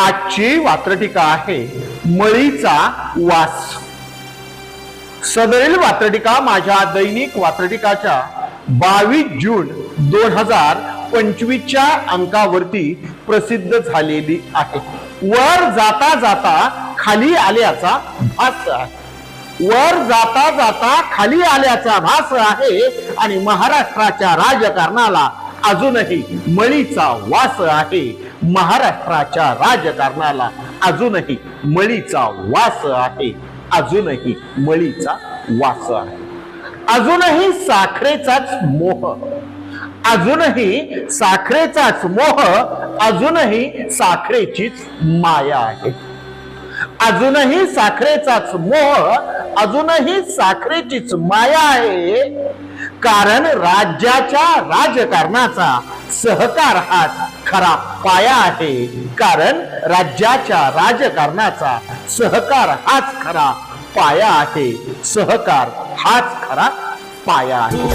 आजची वात्रटिका आहे मळीचा वास. सदरील वात्रटिका माझ्या दैनिक वात्रटिकाच्या बावीस जून दोन हजार पंचवीसच्या अंकावरती प्रसिद्ध झालेली आहे. वर जाता जाता खाली आल्याचा भास आहे. वर जाता जाता खाली आल्याचा भास आहे आणि महाराष्ट्राच्या राजकारणाला अजूनही मळीचा वास आहे. महाराष्ट्राच्या राजकारणाला अजूनही मळीचा वास आहे. अजूनही मळीचा वास आहे. अजूनही साखरेचाच मोह. अजूनही साखरेचाच मोह अजूनही साखरेचीच माया आहे. अजूनही साखरेचाच मोह अजूनही साखरेचीच माया आहे. कारण राज्याच्या राजकारणाचा सहकार हाच खरा पाया आहे. कारण राज्याच्या राजकारणाचा सहकार हाच खरा पाया आहे. सहकार हाच खरा पाया आहे.